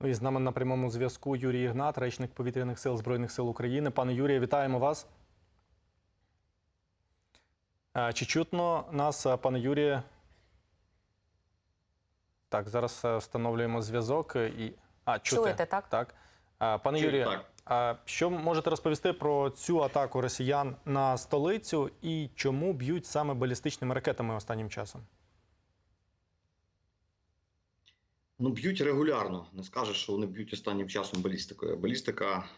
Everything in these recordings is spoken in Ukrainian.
Ну і з нами на прямому зв'язку Юрій Ігнат, речник повітряних сил Збройних сил України. Пане Юрію, вітаємо вас. Е, Чи чутно нас, е, пане Юрію? Так, зараз е, встановлюємо зв'язок і. А, чути. Чуєте, так? Так. Пане Юрію, що можете розповісти про цю атаку росіян на столицю і чому б'ють саме балістичними ракетами останнім часом? Ну, б'ють регулярно. Не скажеш, що вони б'ють останнім часом балістикою. Балістика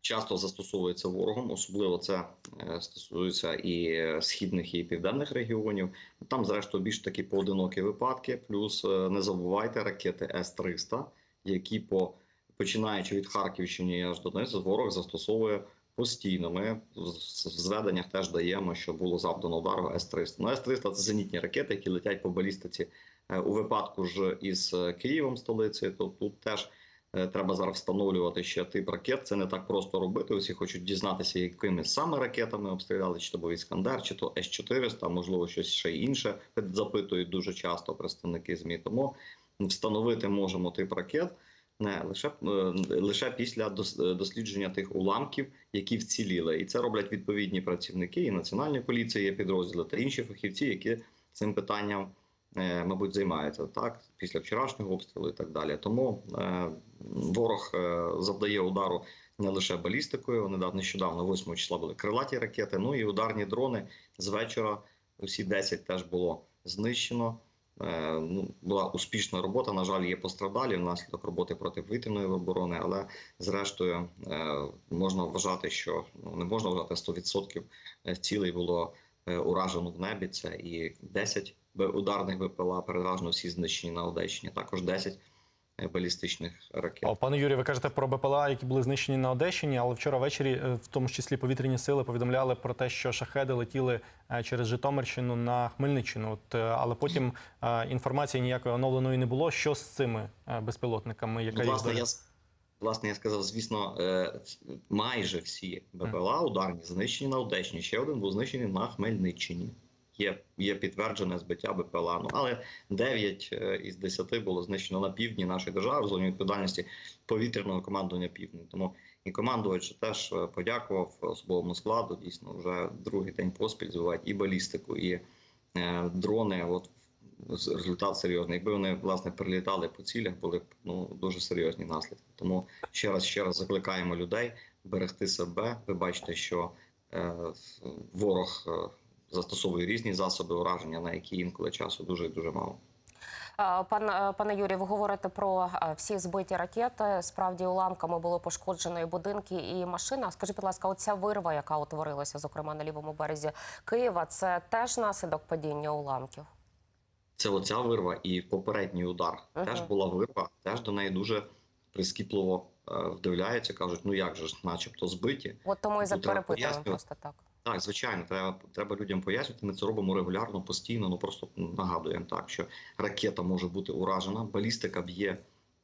часто застосовується ворогом, особливо це е, стосується і е, східних і південних регіонів. Там, зрештою, більш такі поодинокі випадки. Плюс е, не забувайте ракети С-300, які по починаючи від Харківщини аж до Донецька, ворог застосовує постійно. Ми в зведеннях теж даємо, що було завдано удару С-300. Ну, С-300 – це зенітні ракети, які летять по балістиці у випадку ж із е, Києвом столицею, то тут теж е, треба зараз встановлювати ще тип ракет. Це не так просто робити. Усі хочуть дізнатися, якими саме ракетами обстріляли, чи то був Іскандер, чи то С-400, можливо, щось ще інше. Запитують дуже часто представники ЗМІ. Тому встановити можемо тип ракет. Не лише е, лише після дос- е, дослідження тих уламків, які вціліли, і це роблять відповідні працівники і національної поліції, є підрозділи та інші фахівці, які цим питанням е, мабуть, займаються так після вчорашнього обстрілу і так далі. Тому е, ворог е, завдає удару не лише балістикою. Недавно нещодавно, 8 числа, були крилаті ракети. Ну і ударні дрони з вечора. Усі 10 теж було знищено. Е, ну, була успішна робота. На жаль, є постраждалі внаслідок роботи протиповітряної оборони, але зрештою е, можна вважати, що ну, не можна вважати 100% цілей було е, уражено в небі. Це і 10 б- ударних БПЛА, переважно всі знищені на Одещині. Також 10 е, балістичних ракет. О, пане Юрію, ви кажете про БПЛА, які були знищені на Одещині, але вчора ввечері, е, в тому числі повітряні сили, повідомляли про те, що шахеди летіли е, через Житомирщину на Хмельниччину. От, але потім інформації ніякої оновленої не було. Що з цими безпілотниками? Яка Ну, власне, доля? я власне я сказав, звісно, майже всі БПЛА ударні знищені на Одещині. Ще один був знищений на Хмельниччині. Є, є підтверджене збиття БПЛА. Ну але 9 е, із 10 було знищено на півдні нашої держави в зоні відповідальності повітряного командування південь. Тому і командувач теж е, подякував особовому складу. Дійсно, вже другий день поспіль збивають і балістику, і е, дрони. От результат серйозний. Якби вони власне прилітали по цілях, були б ну дуже серйозні наслідки. Тому ще раз ще раз закликаємо людей берегти себе. Ви бачите, що е, ворог е, застосовує різні засоби ураження, на які інколи часу дуже дуже мало. Е, Пан, е, пане Юрію, ви говорите про е, всі збиті ракети. Справді уламками було пошкоджено і будинки, і машина. Скажіть, будь ласка, оця вирва, яка утворилася, зокрема на лівому березі Києва, це теж наслідок падіння уламків. Це оця вирва і попередній удар. Ага. Теж була вирва, теж до неї дуже прискіпливо вдивляються. кажуть, ну як же ж, начебто, збиті. От тому і пояснювати. просто так. Так, звичайно, треба, треба людям пояснювати. Ми це робимо регулярно, постійно. Ну просто нагадуємо так, що ракета може бути уражена, балістика б'є,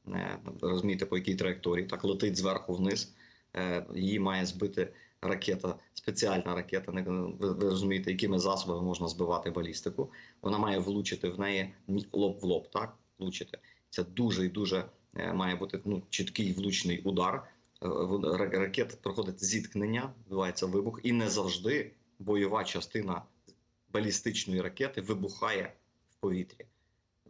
е, розумієте, по якій траєкторії, так летить зверху вниз. Е, Її має збити ракета, спеціальна ракета. Не ви, розумієте, якими засобами можна збивати балістику. Вона має влучити в неї лоб в лоб, так влучити. Це дуже і дуже е, має бути ну, чіткий влучний удар. Е, вон- ра- ракет проходить зіткнення, відбувається вибух, і не завжди бойова частина балістичної ракети вибухає в повітрі.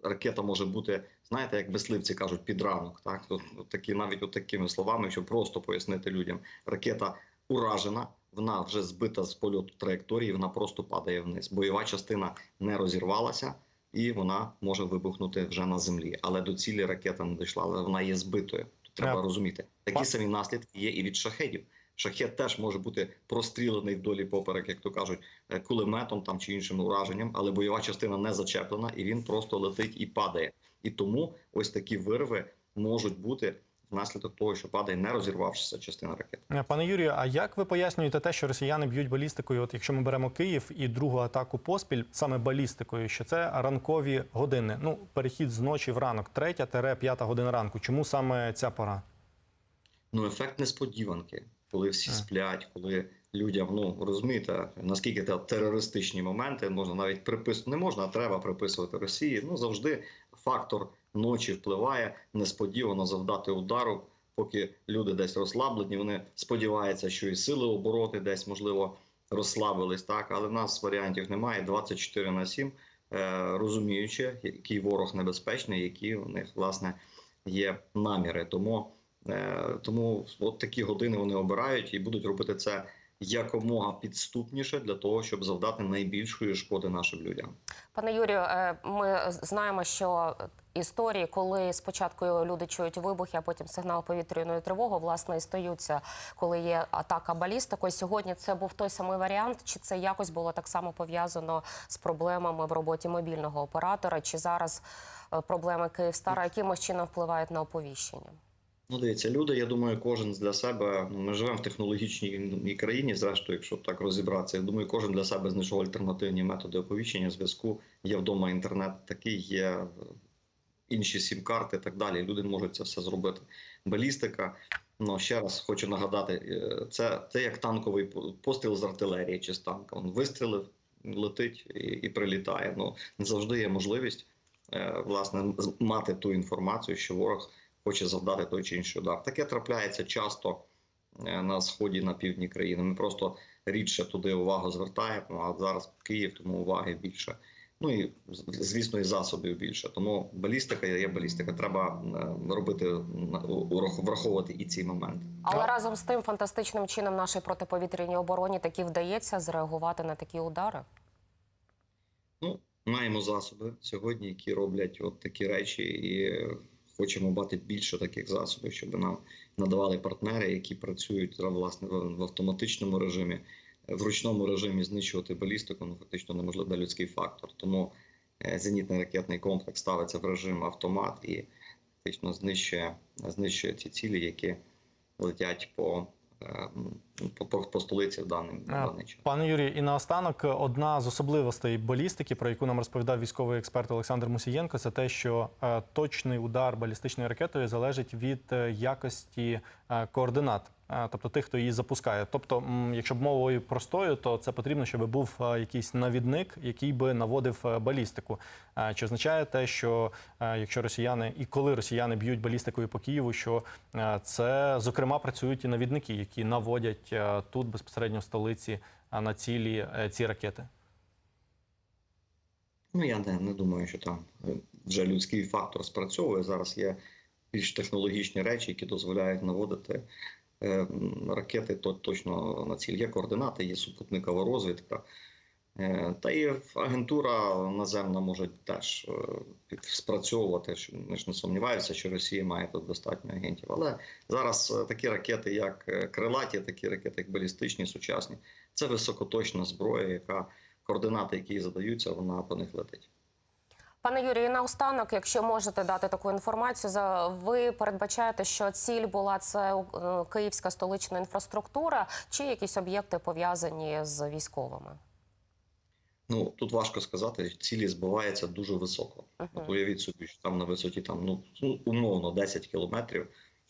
Ракета може бути, знаєте, як мисливці кажуть, під ранок. Так от такі, навіть от такими словами, щоб просто пояснити людям, ракета уражена, вона вже збита з польоту траєкторії, вона просто падає вниз. Бойова частина не розірвалася. І вона може вибухнути вже на землі, але до цілі ракета не дійшла, але вона є збитою. Треба Так. розуміти. Такі самі наслідки є і від шахедів. Шахет теж може бути прострілений вдолі поперек, як то кажуть, е, кулеметом там чи іншим ураженням, але бойова частина не зачеплена, і він просто летить і падає. І тому ось такі вирви можуть бути внаслідок того, що падає, не розірвавшися частина ракети. Е, Пане Юрію, а як ви пояснюєте те, що росіяни б'ють балістикою? От якщо ми беремо Київ і другу атаку поспіль, саме балістикою, що це ранкові години? Ну, перехід з ночі в ранок, третя тере п'ята година ранку. Чому саме ця пора? Ну, ефект несподіванки, коли всі А. сплять, коли людям, ну розумієте, наскільки це терористичні моменти можна навіть приписувати, не можна, а треба приписувати Росії. Ну завжди фактор ночі впливає несподівано завдати удару, поки люди десь розслаблені. Вони сподіваються, що і сили обороти десь можливо розслабились. Так, але в нас варіантів немає. 24 на 7, е, розуміючи, який ворог небезпечний, які у них власне є наміри. Тому, е, тому от такі години вони обирають і будуть робити це якомога підступніше для того, щоб завдати найбільшої шкоди нашим людям. Пане Юрію, е, ми знаємо, що історії, коли спочатку люди чують вибухи, а потім сигнал повітряної тривоги, власне, і стаються, коли є атака балістикою. Сьогодні це був той самий варіант, чи це якось було так само пов'язано з проблемами в роботі мобільного оператора, чи зараз е, проблеми Київстара якимось чином впливають на оповіщення? Ну, дивіться, люди, я думаю, кожен для себе. Ну, ми живемо в технологічній країні, зрештою, якщо так розібратися. Я думаю, кожен для себе знайшов альтернативні методи оповіщення зв'язку. Є вдома інтернет такий, є е, інші сім-карти і так далі. Люди можуть це все зробити. Балістика. Ну ще раз хочу нагадати: е, це, це як танковий постріл з артилерії чи з танка. Він вистрілив, летить і, і прилітає. Ну не завжди є можливість е, власне мати ту інформацію, що ворог хоче завдати той чи інший удар. Таке трапляється часто е, на сході, на півдні країни. Ми просто рідше туди увагу звертаємо. А зараз Київ, тому уваги більше. Ну і звісно, і засобів більше. Тому балістика є балістика. Треба е, робити враховувати і ці моменти. Але Так. разом з тим фантастичним чином нашій протиповітряній обороні таки вдається зреагувати на такі удари. Ну, маємо засоби сьогодні, які роблять от такі речі, і хочемо бати більше таких засобів, щоб нам надавали партнери, які працюють власне в автоматичному режимі, Е, в ручному режимі знищувати балістику. Ну фактично неможливо людський фактор. Тому е, зенітний ракетний комплекс ставиться в режим автомат і фактично знищує, знищує ці цілі, які летять по, по, по, по столиці в даний, в даний час. Пане Юрію, і наостанок одна з особливостей балістики, про яку нам розповідав військовий експерт Олександр Мусієнко, це те, що е, точний удар балістичною ракетою залежить від е, якості е, координат, е, тобто тих, хто її запускає. Тобто, якщо б мовою простою, то це потрібно, щоб був якийсь навідник, який би наводив е, балістику. Чи означає те, що е, якщо росіяни і коли росіяни б'ють балістикою по Києву, що е, це зокрема працюють і навідники, які наводять тут безпосередньо в столиці на цілі ці ракети? Ну, я не, не думаю, що там вже людський фактор спрацьовує. Зараз є більш технологічні речі, які дозволяють наводити ракети то, точно на ціль. Є координати, є супутникова розвідка. Е, Та і агентура наземна може теж е, спрацьовувати. Ми ж не сумніваюся, що Росія має тут достатньо агентів. Але зараз е, такі ракети, як е, крилаті, такі ракети, як балістичні, сучасні, це високоточна зброя, яка координати, які задаються, вона по них летить. Пане Юрію, наостанок, якщо можете дати таку інформацію, ви передбачаєте, що ціль була це е, київська столична інфраструктура чи якісь об'єкти пов'язані з військовими? Ну тут важко сказати, цілі збиваються дуже високо. Мгм. От уявіть собі, що там на висоті там ну ну, умовно 10 кілометрів.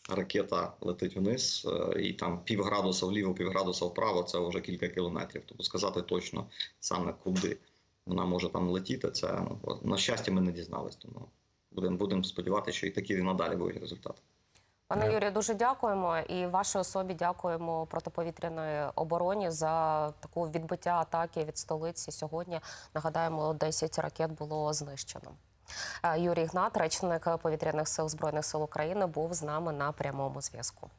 Ракета летить вниз, е, і там пів градуса вліво, пів градуса вправо це вже кілька кілометрів. Тобто сказати точно саме куди вона може там летіти. Це ну, на щастя, ми не дізнались. Тому будемо будемо сподіватися, що і такі і надалі будуть результати. Пане. Юрію, дуже дякуємо і вашій особі дякуємо протиповітряної обороні за таку відбиття атаки від столиці. Сьогодні нагадаємо, 10 ракет було знищено. Е, Юрій Гнат, речник повітряних сил збройних сил України, був з нами на прямому зв'язку.